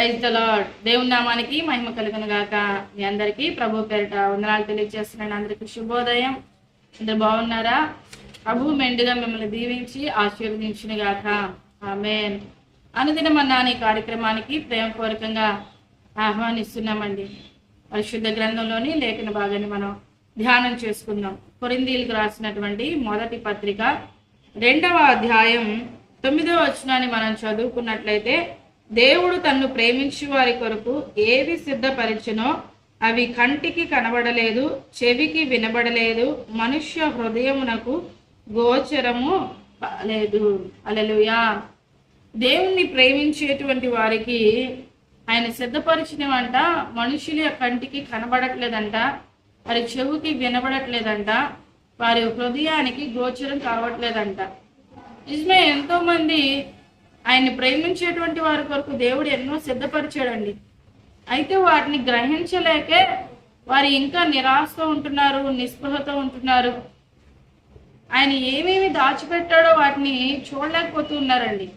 Praise the lord. దేవుని నామానికి మహిమ కలుగును గాక. మీ అందరికీ ప్రభు పేరిట వందనాలు తెలియజేస్తున్నాను. అందరికీ శుభోదయం. అందరు బాగున్నారా? ప్రభు మెండుగా మిమ్మల్ని దీవించి ఆశీర్వదించును గాక. ఆమె అనుదినం అన్న కార్యక్రమానికి ప్రేమపూర్వకంగా ఆహ్వానిస్తున్నామండి. పరిశుద్ధ గ్రంథంలోని లేఖన భాగాన్ని మనం ధ్యానం చేసుకుందాం. కొరిందీలకు రాసినటువంటి మొదటి పత్రిక రెండవ అధ్యాయం తొమ్మిదవ వచనాన్ని మనం చదువుకున్నట్లయితే దేవుడు తన్ను ప్రేమించు వారి కొరకు ఏవి సిద్ధపరిచినో అవి కంటికి కనబడలేదు చెవికి వినబడలేదు మనుష్య హృదయమునకు గోచరము లేదు అలలుయా దేవుణ్ణి ప్రేమించేటువంటి వారికి ఆయన సిద్ధపరిచినవంట మనుషుల కంటికి కనబడట్లేదంట వారి చెవుకి వినబడట్లేదంట వారి హృదయానికి గోచరం కావట్లేదంట. నిజమే ఎంతోమంది ఆయన్ని ప్రేమించేటువంటి వారి కొరకు దేవుడు ఎన్నో సిద్ధపరిచాడండి. అయితే వాటిని గ్రహించలేకే వారు ఇంకా నిరాశతో ఉంటున్నారు నిస్పృహతో ఉంటున్నారు. ఆయన ఏమేమి దాచిపెట్టాడో వాటిని చూడలేకపోతున్నారండి.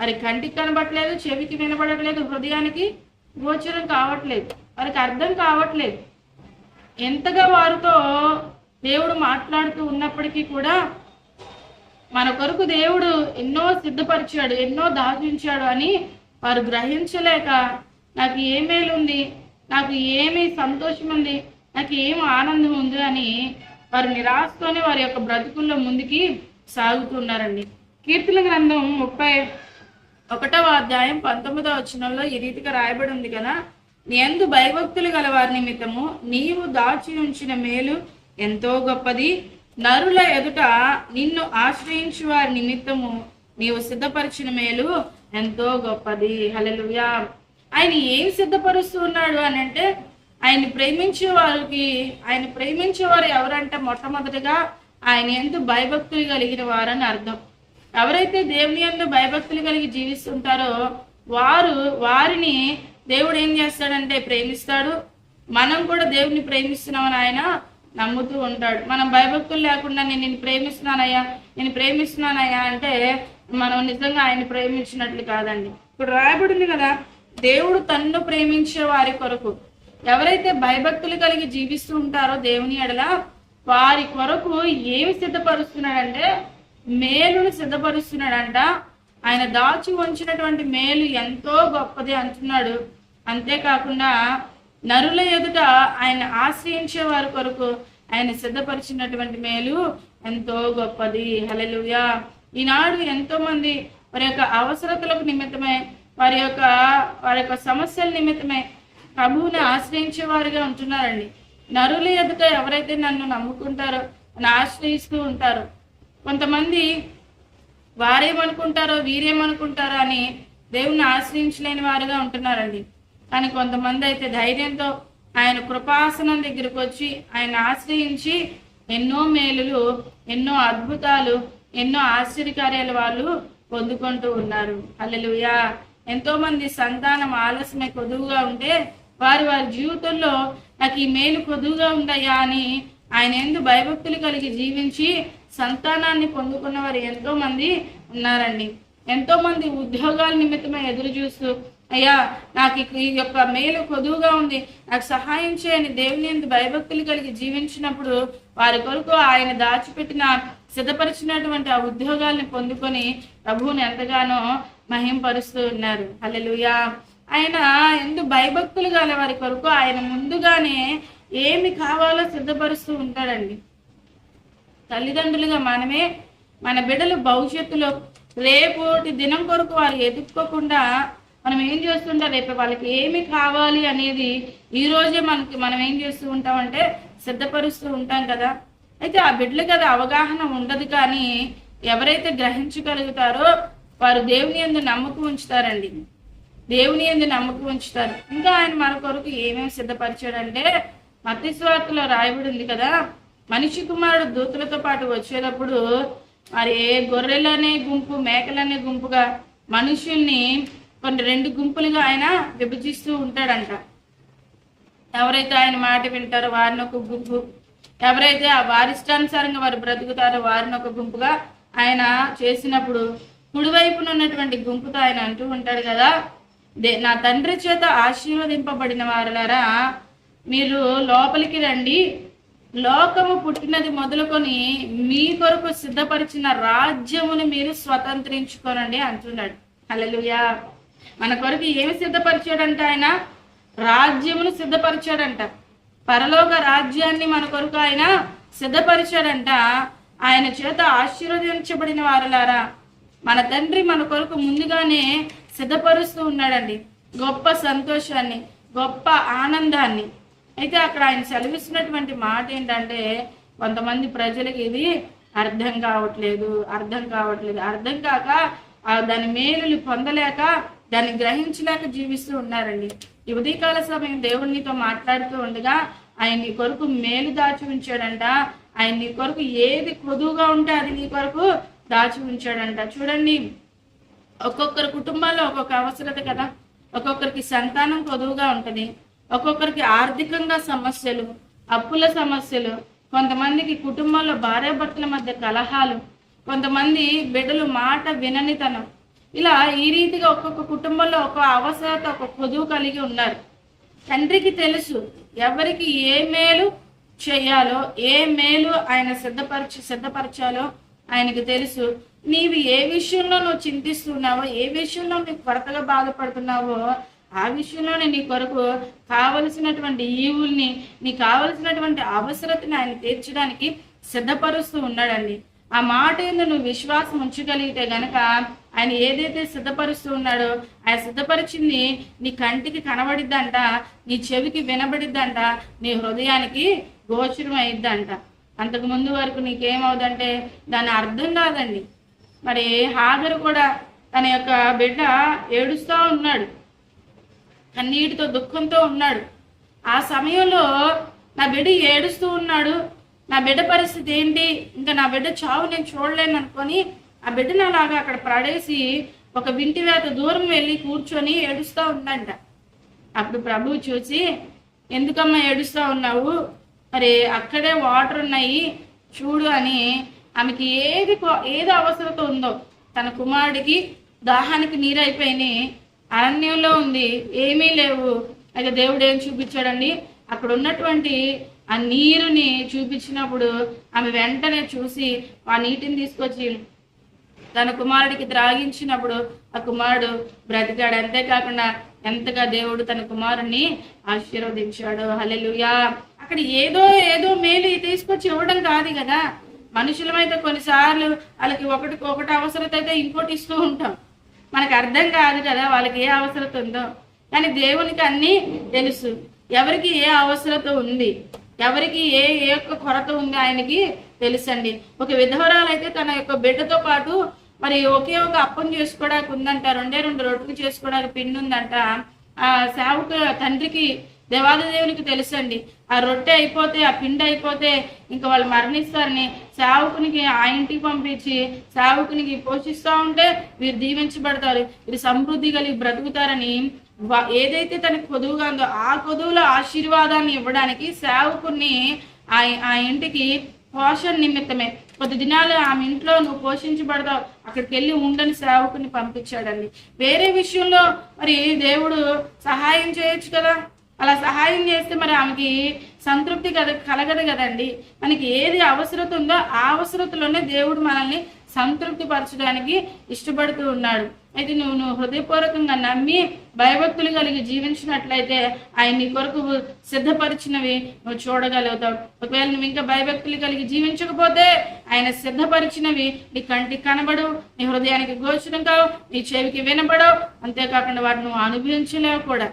మరి కంటికి కనబడట్లేదు చెవికి వినబడట్లేదు హృదయానికి గోచరం కావట్లేదు వారికి అర్థం కావట్లేదు. ఎంతగా వారితో దేవుడు మాట్లాడుతూ ఉన్నప్పటికీ కూడా మన కొరకు దేవుడు ఎన్నో సిద్ధపరిచాడు ఎన్నో దాచించాడు అని వారు గ్రహించలేక నాకు ఏ మేలు ఉంది నాకు ఏమి సంతోషం ఉంది నాకు ఏం ఆనందం ఉంది అని వారు నిరాశతోనే వారి యొక్క బ్రతుకుల్లో ముందుకి సాగుతున్నారండి. కీర్తన గ్రంథం ముప్పై ఒకటవ అధ్యాయం పంతొమ్మిదవ వచనంలో ఈ రీతిగా రాయబడి ఉంది కదా నీ ఎందు భయభక్తులు గల వారి నిమిత్తము నీవు దాచి ఉంచిన మేలు ఎంతో గొప్పది. నరుల ఎదుట నిన్ను ఆశ్రయించు వారి నిమిత్తము నీవు సిద్ధపరిచిన మేలు ఎంతో గొప్పది. హలలుయా ఆయన ఏం సిద్ధపరుస్తున్నాడు అని అంటే ఆయన ప్రేమించే వారికి ఆయన ప్రేమించే వారు ఎవరంటే మొట్టమొదటిగా ఆయన ఎందు భయభక్తులు కలిగిన వారని అర్థం. ఎవరైతే దేవుని ఎందు భయభక్తులు కలిగి జీవిస్తుంటారో వారు వారిని దేవుడు ఏం చేస్తాడంటే ప్రేమిస్తాడు. మనం కూడా దేవుని ప్రేమిస్తున్నామని ఆయన నమ్ముతూ ఉంటాడు. మనం భయభక్తులు లేకుండా నేను నేను ప్రేమిస్తున్నానయ్యా నేను ప్రేమిస్తున్నానయ్యా అంటే మనం నిజంగా ఆయన ప్రేమించినట్లు కాదండి. ఇప్పుడు రాయబడింది కదా దేవుడు తన్ను ప్రేమించే వారి కొరకు ఎవరైతే భయభక్తులు కలిగి జీవిస్తూ ఉంటారో దేవుని ఎడల వారి కొరకు ఏమి సిద్ధపరుస్తున్నాడంటే మేలును సిద్ధపరుస్తున్నాడంట. ఆయన దాచి ఉంచినటువంటి మేలు ఎంతో గొప్పది అంటున్నాడు. అంతేకాకుండా నరుల ఎదుట ఆయన ఆశ్రయించే వారి కొరకు ఆయన సిద్ధపరిచినటువంటి మేలు ఎంతో గొప్పది. హలలుయా ఈనాడు ఎంతో మంది వారి యొక్క అవసరతలకు నిమిత్తమే వారి యొక్క వారి యొక్క సమస్యల నిమిత్తమే ప్రభువుని ఆశ్రయించే వారిగా ఉంటున్నారండి. నరుల ఎదుట ఎవరైతే నన్ను నమ్ముకుంటారో నన్ను ఆశ్రయిస్తూ ఉంటారో కొంతమంది వారేమనుకుంటారో వీరేమనుకుంటారో అని దేవుణ్ణి ఆశ్రయించలేని వారుగా ఉంటున్నారండి. కానీ కొంతమంది అయితే ధైర్యంతో ఆయన కృపాసనం దగ్గరకు వచ్చి ఆయన ఆశ్రయించి ఎన్నో మేలులు ఎన్నో అద్భుతాలు ఎన్నో ఆశ్చర్యకార్యాలు వాళ్ళు పొందుకుంటూ ఉన్నారు. అల్లెలుయా ఎంతో మంది సంతానం ఆలస్యమే కొదువుగా ఉంటే వారి వారి జీవితంలో నాకు ఈ మేలు కొదువుగా ఉందయ్యా అని ఆయన ఎందు భయభక్తులు కలిగి జీవించి సంతానాన్ని పొందుకున్న వారు ఎంతో మంది ఉన్నారండి. ఎంతో మంది ఉద్యోగాల నిమిత్తమే ఎదురు చూస్తూ అయ్యా నాకు ఈ యొక్క మేలు కొదువుగా ఉంది. నాకు సహాయం చేయని దేవుని ఎందు భయభక్తులు కలిగి జీవించినప్పుడు వారి కొరకు ఆయన దాచిపెట్టిన సిద్ధపరిచినటువంటి ఆ ఉద్యోగాల్ని పొందుకొని ప్రభువుని ఎంతగానో మహింపరుస్తూ ఉన్నారు. హల్లెలూయా. ఆయన ఎందు భయభక్తులు గల వారి కొరకు ఆయన ముందుగానే ఏమి కావాలో సిద్ధపరుస్తూ ఉంటాడండి. తల్లిదండ్రులుగా మనమే మన బిడ్డలు భవిష్యత్తులో రేపోటి దినం కొరకు వారు ఎదుక్కోకుండా మనం ఏం చేస్తుంటాం రేపు వాళ్ళకి ఏమి కావాలి అనేది ఈ రోజే మనకి మనం ఏం చేస్తూ ఉంటామంటే సిద్ధపరుస్తూ ఉంటాం కదా. అయితే ఆ బిడ్డలకు అది అవగాహన ఉండదు కానీ ఎవరైతే గ్రహించగలుగుతారో వారు దేవుని ఎందు నమ్మకం ఉంచుతారండి. దేవుని ఎందు నమ్మకం ఉంచుతారు. ఇంకా ఆయన మన కొరకు ఏమేమి సిద్ధపరిచాడంటే మత్స్వార్తలో రాయబడి ఉంది కదా. మనిషి కుమారుడు దూతలతో పాటు వచ్చేటప్పుడు మరి గొర్రెలనే గుంపు మేకలనే గుంపుగా మనుషుల్ని కొన్ని రెండు గుంపులుగా ఆయన విభజిస్తూ ఉంటాడంట. ఎవరైతే ఆయన మాట వింటారో వారిని ఒక గుంపు. ఎవరైతే ఆ వారిష్టానుసారంగా వారు బ్రతుకుతారో వారిని ఒక గుంపుగా ఆయన చేసినప్పుడు కుడివైపున ఉన్నటువంటి గుంపుతో ఆయన అంటూ ఉంటాడు కదా దే నా తండ్రి చేత ఆశీర్వదింపబడిన వారులారా మీరు లోపలికి రండి. లోకము పుట్టినది మొదలుకొని మీ కొరకు సిద్ధపరిచిన రాజ్యమును మీరు స్వతంత్రించుకోనండి అంటున్నాడు. అలలుయా మన కొరకు ఏమి సిద్ధపరిచాడంట ఆయన? రాజ్యమును సిద్ధపరిచాడంట. పరలోక రాజ్యాన్ని మన కొరకు ఆయన సిద్ధపరిచాడంట. ఆయన చేత ఆశీర్వదించబడిన వారులారా మన తండ్రి మన కొరకు ముందుగానే సిద్ధపరుస్తూ ఉన్నాడండి. గొప్ప సంతోషాన్ని గొప్ప ఆనందాన్ని. అయితే అక్కడ ఆయన సెలవిస్తున్నటువంటి మాట ఏంటంటే కొంతమంది ప్రజలకి ఇది అర్థం కావట్లేదు అర్థం కావట్లేదు. అర్థం కాక ఆ దాని మేలులు పొందలేక దాన్ని గ్రహించలేక జీవిస్తూ ఉన్నారండి. ఈ ఉదయకాల సమయం దేవుణ్ణితో మాట్లాడుతూ ఉండగా ఆయన నీ కొరకు మేలు దాచి ఉంచాడంట. ఆయన నీ కొరకు ఏది కొదువుగా ఉంటే అది నీ కొరకు దాచి ఉంచాడంట. చూడండి ఒక్కొక్కరి కుటుంబాల్లో ఒక్కొక్క అవసరత కదా. ఒక్కొక్కరికి సంతానం కొదువుగా ఉంటుంది. ఒక్కొక్కరికి ఆర్థికంగా సమస్యలు అప్పుల సమస్యలు కొంతమందికి కుటుంబంలో భార్యాభర్తల మధ్య కలహాలు కొంతమంది బిడ్డలు మాట విననితనం ఇలా ఈ రీతిగా ఒక్కొక్క కుటుంబంలో ఒక అవసరత ఒక కొదువు కలిగి ఉన్నారు. తండ్రికి తెలుసు ఎవరికి ఏ మేలు చేయాలో ఏ మేలు ఆయన సిద్ధపరచ సిద్ధపరచాలో ఆయనకు తెలుసు. నీవు ఏ విషయంలో నువ్వు చింతిస్తున్నావో ఏ విషయంలో నీకు కొరతగా బాధపడుతున్నావో ఆ విషయంలోనే నీ కొరకు కావలసినటువంటి ఈవుల్ని నీ కావలసినటువంటి అవసరతని ఆయన తీర్చడానికి సిద్ధపరుస్తూ ఉన్నాడండి. ఆ మాట ఏందో నువ్వు విశ్వాసం ఉంచగలిగితే గనక ఆయన ఏదైతే సిద్ధపరుస్తూ ఉన్నాడో ఆయన సిద్ధపరిచింది నీ కంటికి కనబడిద్దంట నీ చెవికి వినబడిద్దంట నీ హృదయానికి గోచరం అయిద్దంట అంతకు ముందు వరకు నీకేమవుదంటే దాని అర్థం కాదండి. మరి హాగరు కూడా తన యొక్క బిడ్డ ఏడుస్తూ ఉన్నాడు. కన్నీటితో దుఃఖంతో ఉన్నాడు. ఆ సమయంలో నా బిడ్డ ఏడుస్తూ ఉన్నాడు. నా బిడ్డ పరిస్థితి ఏంటి? ఇంకా నా బిడ్డ చావు నేను చూడలేను అనుకొని ఆ బిడ్డను అలాగా అక్కడ పడేసి ఒక వింటివేత దూరం వెళ్ళి కూర్చొని ఏడుస్తూ ఉందంట అప్పుడు ప్రభువు చూసి ఎందుకమ్మా ఏడుస్తూ ఉన్నావు? మరి అక్కడే వాటర్ ఉన్నాయి చూడు అని ఆమెకి ఏది ఏది అవసరత ఉందో తన కుమారుడికి దాహానికి నీరు అయిపోయినాయి అరణ్యంలో ఉంది ఏమీ లేవు. అయితే దేవుడు ఏం చూపించాడండి? అక్కడ ఉన్నటువంటి ఆ నీరుని చూపించినప్పుడు ఆమె వెంటనే చూసి ఆ నీటిని తీసుకొచ్చి తన కుమారుడికి త్రాగించినప్పుడు ఆ కుమారుడు బ్రతికాడు. అంతేకాకుండా ఎంతగా దేవుడు తన కుమారుణ్ణి ఆశీర్వదించాడు. హలెలుయా అక్కడ ఏదో ఏదో మేలు తీసుకొచ్చి ఇవ్వడం కాదు కదా. మనుషులమైతే కొన్నిసార్లు వాళ్ళకి ఒకటి ఒకటి అవసరత అయితే ఇంకోటి ఇస్తూ ఉంటాం. మనకు అర్థం కాదు కదా వాళ్ళకి ఏ అవసరత ఉందో. కానీ దేవునికి అన్నీ తెలుసు. ఎవరికి ఏ అవసరత ఉంది? ఎవరికి ఏ ఏ యొక్క కొరత ఉంది ఆయనకి తెలుసండి. ఒక విధవరాలైతే తన యొక్క బిడ్డతో పాటు మరి ఒకే ఒక అప్పం చేసుకోవడానికి ఉందంట రెండే రెండు రొట్టెలు చేసుకోవడానికి పిండి ఉందంట. ఆ సేవకు తండ్రికి దేవాది దేవునికి తెలుసండి. ఆ రొట్టె అయిపోతే ఆ పిండి అయిపోతే ఇంకా వాళ్ళు మరణిస్తారని సేవకునికి ఆ ఇంటికి పంపించి సేవకునికి పోషిస్తూ ఉంటే వీరు దీవించబడతారు. వీరు సమృద్ధి కలిగి బ్రతుకుతారని ఏదైతే తనకు కొదువుగా ఉందో ఆ కొదువుల ఆశీర్వాదాన్ని ఇవ్వడానికి సేవకుని ఆ ఆ ఇంటికి పోషణ నిమిత్తమే. కొద్ది దినాలు ఆమె ఇంట్లో నువ్వు పోషించబడతావు. అక్కడికి వెళ్ళి ఉండని సేవకుని పంపించాడండి. వేరే విషయంలో మరి దేవుడు సహాయం చేయొచ్చు కదా? అలా సహాయం చేస్తే మరి ఆమెకి సంతృప్తి కద కలగదు కదండి. మనకి ఏది అవసరత ఉందో ఆ అవసరతలోనే దేవుడు మనల్ని సంతృప్తి పరచడానికి ఇష్టపడుతూ ఉన్నాడు. అయితే నువ్వు నువ్వు హృదయపూర్వకంగా నమ్మి భయభక్తులు కలిగి జీవించినట్లయితే ఆయన నీ కొరకు సిద్ధపరిచినవి నువ్వు చూడగలుగుతావు. ఒకవేళ నువ్వు ఇంకా భయభక్తులు కలిగి జీవించకపోతే ఆయన సిద్ధపరిచినవి నీ కంటికి కనబడవు నీ హృదయానికి గోచరం కావు నీ చెవికి వినబడవు అంతేకాకుండా వాటిని నువ్వు అనుభవించలేవు కూడా.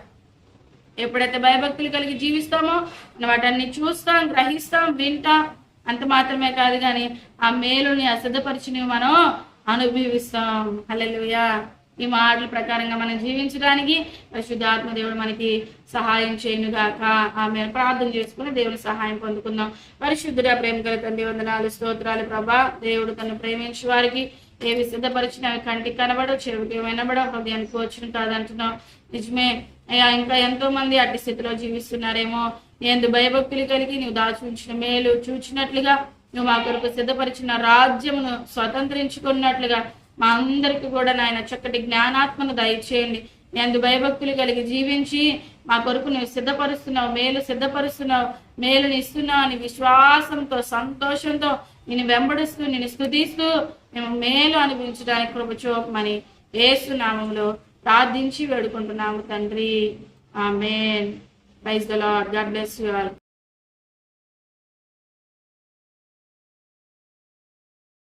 ఎప్పుడైతే భయభక్తులు కలిగి జీవిస్తామో వాటన్ని చూస్తాం గ్రహిస్తాం వింటాం అంత మాత్రమే కాదు కానీ ఆ మేలుని అసిద్ధపరిచినవి మనం అనుభవిస్తాం. హల్లెలూయా. ఈ మాటల ప్రకారంగా మనం జీవించడానికి పరిశుద్ధాత్మ దేవుడు మనకి సహాయం చేయనుగాక. ఆమె ప్రార్థన చేసుకుని దేవుని సహాయం పొందుకుందాం. పరిశుద్ధుడ ప్రేమ గల తండ్రి వందనాలు స్తోత్రాలు ప్రభా. దేవుడు తను ప్రేమించే వారికి ఏవి సిద్ధపరిచిన కంటికి కనబడవు చెవికి వినబడవు హృదయానికి వచ్చిన కాదంటున్నావు. నిజమే. అయ్యా ఇంకా ఎంతో మంది అట్టి స్థితిలో జీవిస్తున్నారేమో. ఎందు భయభక్తులు కలిగి నువ్వు దాచుంచిన మేలు చూచినట్లుగా నువ్వు మా కొరకు సిద్ధపరిచిన రాజ్యమును స్వతంత్రించుకున్నట్లుగా మా అందరికి కూడా నాయన చక్కటి జ్ఞానాత్మను దయచేయండి. ఎందు భయభక్తులు కలిగి జీవించి మా కొరకు నువ్వు సిద్ధపరుస్తున్నావు మేలు సిద్ధపరుస్తున్నావు మేలుని ఇస్తున్నావు అని విశ్వాసంతో సంతోషంతో నేను వెంబడిస్తూ నేను స్థుతిస్తూ మేము మేలు అనుభవించడానికి కృప చూపమని ఏసు నామంలో ప్రార్థించి వేడుకుంటున్నాము తండ్రి. Amen. Praise the lord. God bless you all.